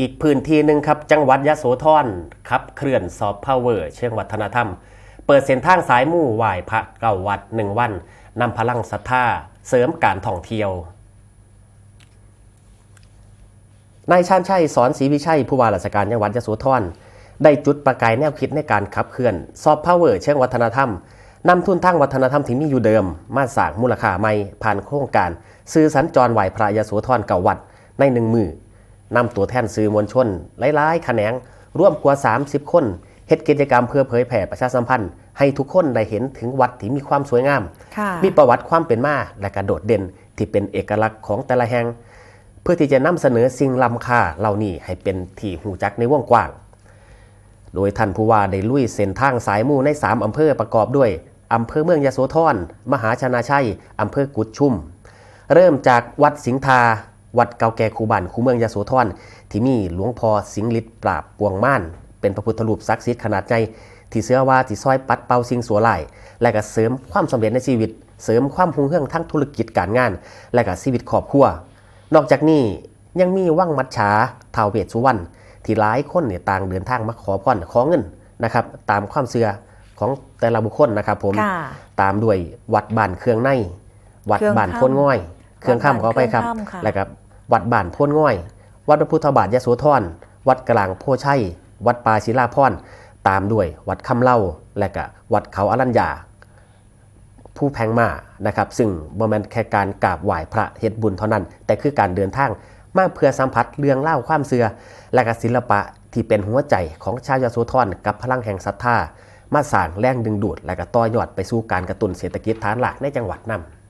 อีกพื้นที่หนึ่งครับ จังหวัดยะโสธรขับเคลื่อนซอฟต์พาวเวอร์เชิงวัฒนธรรม เปิดเส้นทางสายมู่ไหว้พระเก่าวัดหนึ่งวันนำพลังศรัทธาเสริมการท่องเที่ยวนายชาญชัยสอนศรีวิชัยผู้ว่าราชการจังหวัดยะโสธรได้จุดประกายแนวคิดในการขับเคลื่อนซอฟต์พาวเวอร์เชิงวัฒนธรรมนำทุนทางวัฒนธรรมที่มีอยู่เดิม มาสร้างมูลค่าใหม่ผ่านโครงการ ซื้อสัญจรไหวพระยะโสธรเก่าวัดในหนึ่งมือ นำตัวแทนสื่อมวลชนหลายๆแขนงร่วมกว่า 30 คนเฮ็ดกิจกรรมเพื่อเผยแผ่ประชาสัมพันธ์ ให้ทุกคนได้เห็นถึงวัดที่มีความสวยงามค่ะมีประวัติความเป็นมาและกระโดดเด่นที่เป็นเอกลักษณ์ของแต่ละแห่งเพื่อที่จะนำเสนอสิ่งล้ำค่าเหล่านี้ให้เป็นที่หูจักในวงกว้าง โดยท่านผู้ว่าได้ลุยเส้นทางสายมู่ใน 3อำเภอประกอบด้วยอำเภอเมืองยโสธรมหาชนาชัยอำเภอกุดชุม เริ่มจากวัดสิงห์ทา วัดเก่าแก่คูบันคูเมืองยโสธรที่มีหลวงพ่อสิงห์ฤทธิ์ปราบปวงม่าน เป็นพระพุทธรูปศักดิ์สิทธิ์ขนาดใหญ่ที่เชื่อว่าที่ซอยปัดเป่าสิ่งสัวไหลายและก็เสริมความสำเร็จในชีวิต เสริมความหุ่งเฮืองทั้งธุรกิจการงาน และก็ชีวิตครอบครัวนอกจากนี้ยังมีว่างมัดฉาท้าวเวสสุวรรณที่หลายคนเนี่ยต่างเดินทางมาขอพรขอเงินนะครับตามความเชื่อของแต่ละบุคคลนะครับผมค่ะตามด้วยวัดบ้านเครื่องใน วัดเครื่องบ้านค่ำพ้นง่อย เครื่องข้ามขอไปครับเครื่องค่ำค่ะแล้วก็ วัดบ้านพ้นง่อย วัดพระพุทธบาทยะโสธร วัดกลางโพชัย วัดปาศิลาพรตามด้วยวัดคำเล่า และก็วัดเขาอรัญญา ผู้แพงมานะครับ ซึ่งบ่แมนแค่การกราบไหว้พระเฮ็ดบุญเท่านั้น แต่คือการเดินทางมาเพื่อสัมผัสเรื่องเล่าความเสื่อและก็ศิลปะที่เป็นหัวใจของชาวยโสธรกับพลังแห่งศรัทธามาสร้างแรงดึงดูด และก็ต่อยอดไปสู่การกระตุ้นเศรษฐกิจฐานหลักในจังหวัดนำ